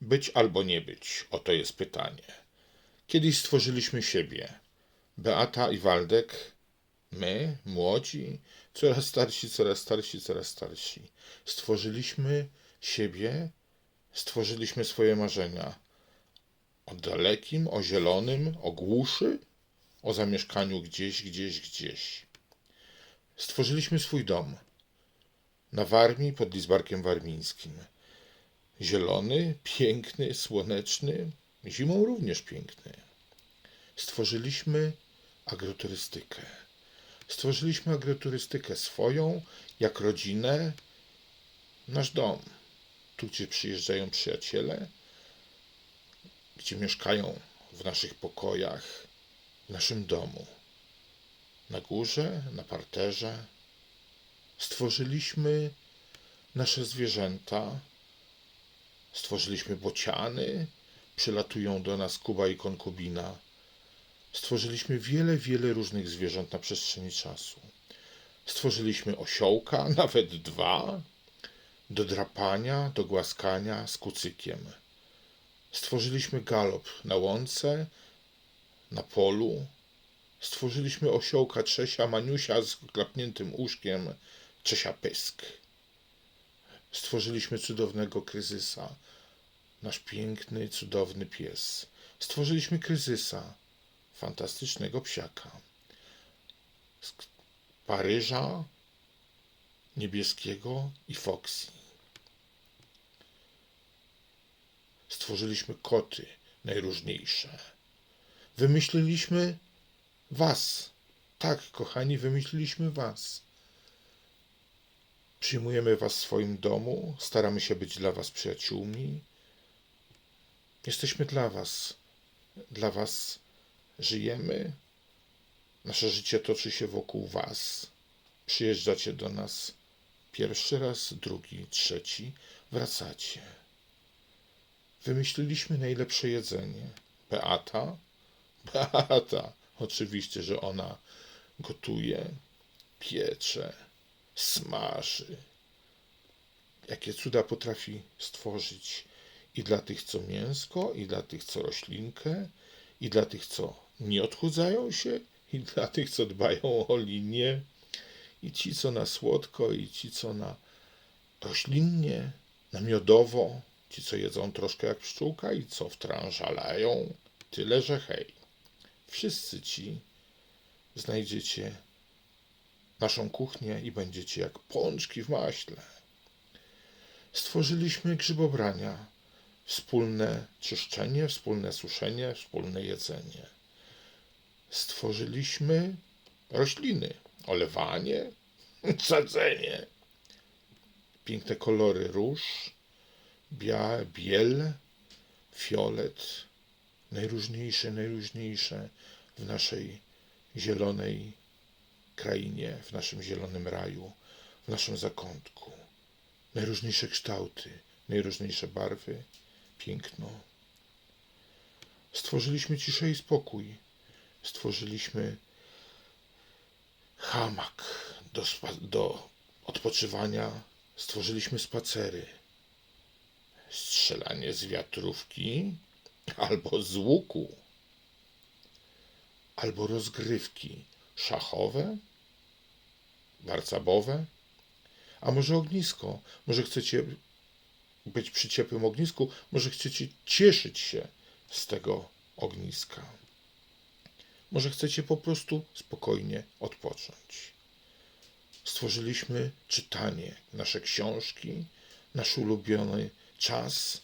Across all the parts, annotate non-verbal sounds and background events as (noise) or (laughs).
Być albo nie być, oto jest pytanie. Kiedyś stworzyliśmy siebie. Beata i Waldek, my, młodzi, coraz starsi, coraz starsi, coraz starsi. Stworzyliśmy siebie, stworzyliśmy swoje marzenia. O dalekim, o zielonym, o głuszy, o zamieszkaniu gdzieś, gdzieś, gdzieś. Stworzyliśmy swój dom. Na Warmii pod Lizbarkiem Warmińskim. Zielony, piękny, słoneczny, zimą również piękny. Stworzyliśmy agroturystykę. Stworzyliśmy agroturystykę swoją, jak rodzinę, nasz dom. Tu, gdzie przyjeżdżają przyjaciele, gdzie mieszkają w naszych pokojach, w naszym domu. Na górze, na parterze. Stworzyliśmy nasze zwierzęta, stworzyliśmy bociany, przylatują do nas Kuba i konkubina. Stworzyliśmy wiele, wiele różnych zwierząt na przestrzeni czasu. Stworzyliśmy osiołka, (laughs) nawet dwa, do drapania, do głaskania z kucykiem. Stworzyliśmy galop na łące, na polu. Stworzyliśmy osiołka Trzesia Maniusia z klapniętym uszkiem, Trzesia Pysk. Stworzyliśmy cudownego kryzysa, nasz piękny, cudowny pies. Stworzyliśmy kryzysa, fantastycznego psiaka. Z Paryża, niebieskiego i Foxy. Stworzyliśmy koty najróżniejsze. Wymyśliliśmy Was. Tak, kochani, wymyśliliśmy Was. Przyjmujemy Was w swoim domu, staramy się być dla Was przyjaciółmi. Jesteśmy dla Was. Dla Was żyjemy. Nasze życie toczy się wokół Was. Przyjeżdżacie do nas pierwszy raz, drugi, trzeci, wracacie. Wymyśliliśmy najlepsze jedzenie. Beata? (laughs) Beata. Oczywiście, że ona gotuje, piecze, smaży. Jakie cuda potrafi stworzyć i dla tych, co mięsko, i dla tych, co roślinkę, i dla tych, co nie odchudzają się, i dla tych, co dbają o linię, i ci, co na słodko, i ci, co na roślinnie, na miodowo, ci, co jedzą troszkę jak pszczółka i co wtrążalają, tyle, że hej. Wszyscy ci znajdziecie naszą kuchnię i będziecie jak pączki w maśle. Stworzyliśmy grzybobrania, wspólne czyszczenie, wspólne suszenie, wspólne jedzenie. Stworzyliśmy rośliny, olewanie, (laughs) sadzenie, piękne kolory róż, bia, biel, fiolet, najróżniejsze, najróżniejsze w naszej zielonej krainie, w naszym zielonym raju, w naszym zakątku. Najróżniejsze kształty, najróżniejsze barwy, piękno. Stworzyliśmy ciszę i spokój. Stworzyliśmy hamak do, do odpoczywania. Stworzyliśmy spacery. Strzelanie z wiatrówki albo z łuku. Albo rozgrywki szachowe, warcabowe. A może ognisko? Może chcecie być przy ciepłym ognisku? Może chcecie cieszyć się z tego ogniska? Może chcecie po prostu spokojnie odpocząć? Stworzyliśmy czytanie, nasze książki, nasz ulubiony czas.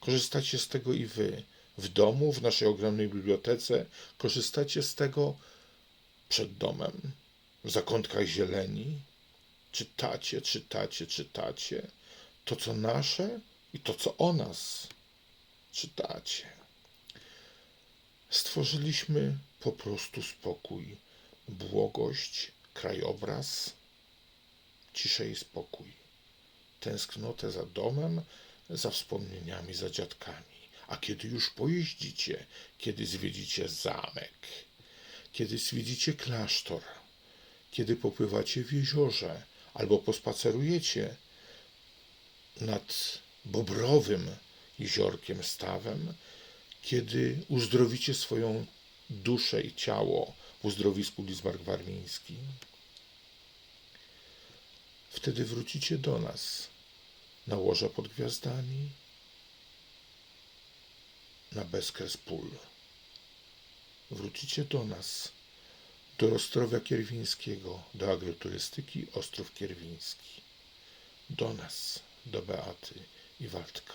Korzystacie z tego i wy. W domu, w naszej ogromnej bibliotece, korzystacie z tego przed domem, zakątkach zieleni. Czytacie, czytacie, czytacie to, co nasze i to, co o nas czytacie. Stworzyliśmy po prostu spokój, błogość, krajobraz, ciszę i spokój, tęsknotę za domem, za wspomnieniami, za dziadkami. A kiedy już pojeździcie, kiedy zwiedzicie zamek, kiedy zwiedzicie klasztor, kiedy popływacie w jeziorze albo pospacerujecie nad Bobrowym jeziorkiem, stawem, kiedy uzdrowicie swoją duszę i ciało w uzdrowisku Bismarck Warmiński, wtedy wrócicie do nas na łoża pod gwiazdami, na bezkres pól. Wrócicie do nas, do Ostrowia Kierwińskiego, do agroturystyki Ostrów Kierwiński. Do nas, do Beaty i Waldka.